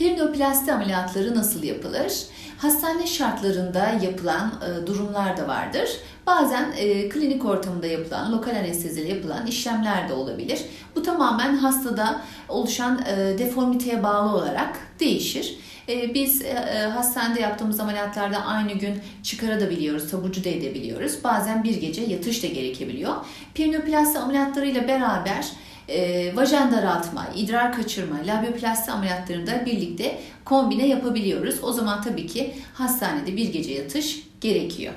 Pirinoplasti ameliyatları nasıl yapılır? Hastane şartlarında yapılan e, durumlar da vardır. Bazen e, klinik ortamında yapılan, lokal anesteziyle yapılan işlemler de olabilir. Bu tamamen hastada oluşan e, deformiteye bağlı olarak değişir. Biz hastanede yaptığımız ameliyatlarda aynı gün çıkarabiliyoruz, taburcu da edebiliyoruz. Bazen bir gece yatış da gerekebiliyor. Pirinoplasti ameliyatlarıyla beraber e, vajen daraltma, idrar kaçırma, labioplasti ameliyatlarında birlikte kombine yapabiliyoruz. O zaman tabii ki hastanede bir gece yatış gerekiyor.